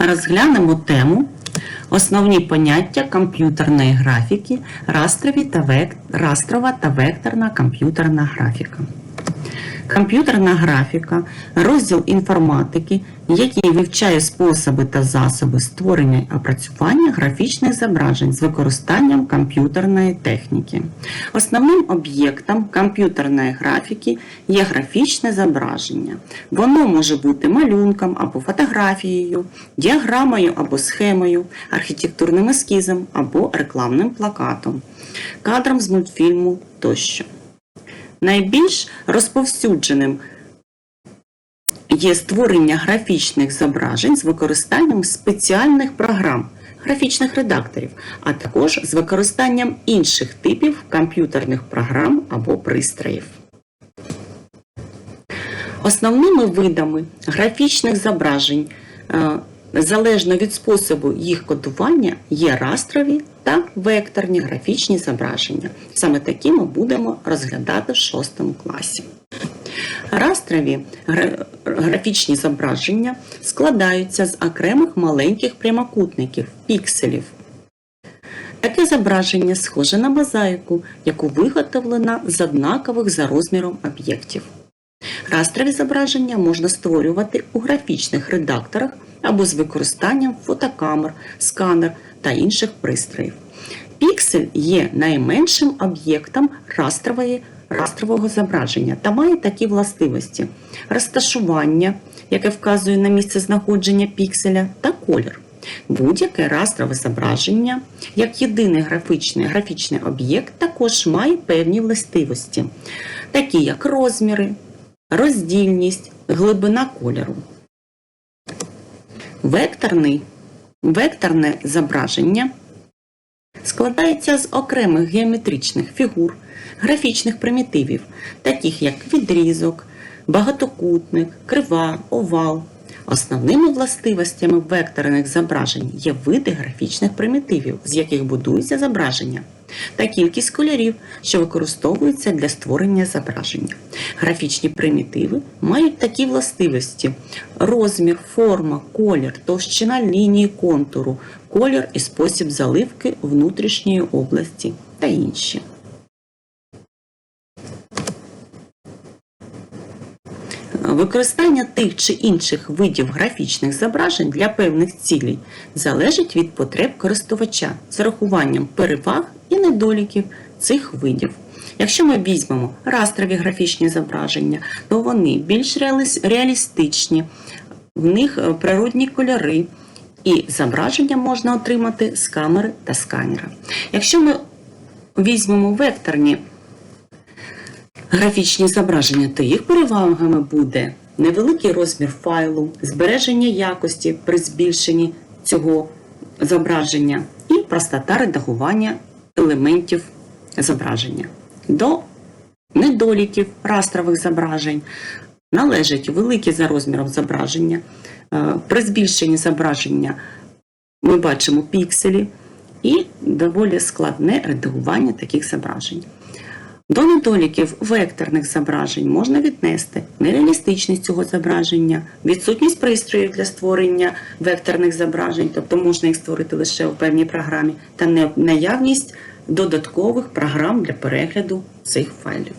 Розглянемо тему Основні поняття комп'ютерної графіки, растрові та век... растрова та векторна комп'ютерна графіка. Комп'ютерна графіка розділ інформатики, який вивчає способи та засоби створення і опрацювання графічних зображень з використанням комп'ютерної техніки. Основним об'єктом комп'ютерної графіки є графічне зображення. Воно може бути малюнком або фотографією, діаграмою або схемою, архітектурним ескізом або рекламним плакатом, кадром з мультфільму тощо. Найбільш розповсюдженим є створення графічних зображень з використанням спеціальних програм, графічних редакторів, а також з використанням інших типів комп'ютерних програм або пристроїв. Основними видами графічних зображень е, залежно від способу їх кодування є растрові та векторні графічні зображення. Саме такі ми будемо розглядати в 6 класі. Растрові графічні зображення складаються з окремих маленьких прямокутників, пікселів. Таке зображення схоже на мозаїку, яку виготовлено з однакових за розміром об'єктів. Растрові зображення можна створювати у графічних редакторах або з використанням фотокамер, сканер та інших пристроїв. Піксель є найменшим об'єктом растрової, растрового зображення та має такі властивості: розташування, яке вказує на місце знаходження пікселя, та колір. Будь-яке растрове зображення, як єдиний графічний, графічний об'єкт, також має певні властивості, такі як розміри, роздільність, глибина кольору. Векторний, векторне зображення складається з окремих геометричних фігур, графічних примітивів, таких як відрізок, багатокутник, крива, овал. Основними властивостями векторних зображень є види графічних примітивів, з яких будується зображення, та кількість кольорів, що використовуються для створення зображення. Графічні примітиви мають такі властивості: розмір, форма, колір, товщина лінії контуру, колір і спосіб заливки внутрішньої області та інші. Використання тих чи інших видів графічних зображень для певних цілей залежить від потреб користувача з урахуванням переваг недоліків цих видів. Якщо ми візьмемо растрові графічні зображення, то вони більш реалістичні, в них е, природні кольори, і зображення можна отримати з камери та сканера. Якщо ми візьмемо векторні графічні зображення, то їх перевагами буде невеликий розмір файлу, збереження якості при збільшенні цього зображення і простота редагування елементів зображення. До недоліків растрових зображень належать великі за розміром зображення. Е, При збільшенні зображення ми бачимо пікселі і доволі складне редагування таких зображень. До недоліків векторних зображень можна віднести нереалістичність цього зображення, відсутність пристроїв для створення векторних зображень, тобто можна їх створити лише у певній програмі, та наявність додаткових програм для перегляду цих файлів.